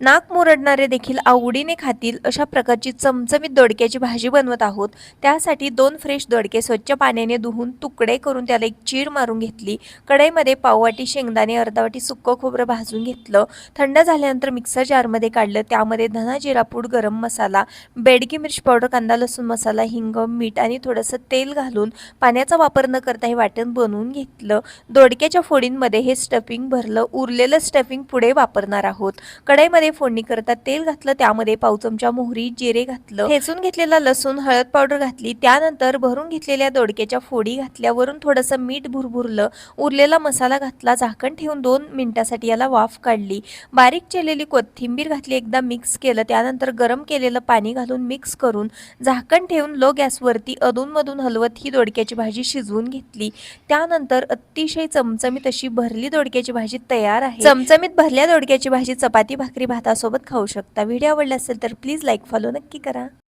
नाक मुरडणारे देखील आवडीने खातील अशा प्रकारची चमचमीत दोडक्याची भाजी बनवत आहोत. त्यासाठी दोन फ्रेश दोडके स्वच्छ पाण्याने धुवून तुकडे करून त्याला एक चीर मारून घेतली. कढईमध्ये पाववाटी शेंगदाणे अर्धावाटी सुक्कं खोबरं भाजून घेतलं. थंड झाल्यानंतर मिक्सर जारमध्ये काढलं. त्यामध्ये धना जिरा पूड गरम मसाला बेडगी मिरची पावडर कांदा लसूण मसाला हिंग मीठ आणि थोडंसं तेल घालून पाण्याचा वापर न करता हे वाटण बनवून घेतलं. दोडक्याच्या फोडींमध्ये हे स्टफिंग भरलं. उरलेलं स्टफिंग पुढे वापरणार आहोत. कढईमध्ये फोडणी करता तेल घातलं त्यामध्ये पाव चमचा मोहरी जिरे घातलं ठेचून घेतलेला लसूण हळद पावडर घातली. त्यानंतर भरून घेतलेल्या दोडक्याच्या फोडी घातल्यावरून थोडंसं मीठ भुरभुरलं. उरलेला मसाला घातला. झाकण ठेवून दोन मिनिटासाठी याला वाफ काढली. बारीक चिरलेली कोथिंबीर घातली. एकदा मिक्स केलं. त्यानंतर गरम केलेलं पाणी घालून मिक्स करून झाकण ठेवून लो गॅसवरती अधूनमधून हलवत ही दोडक्याची भाजी शिजवून घेतली. त्यानंतर अतिशय चमचमीत अशी भरली दोडक्याची भाजी तयार आहे. चमचमीत भरल्या दोडक्याची भाजी चपाती भाकरी भातासोबत खाऊ शकता. व्हिडिओ आवडला असेल तर प्लीज लाईक फॉलो नक्की करा.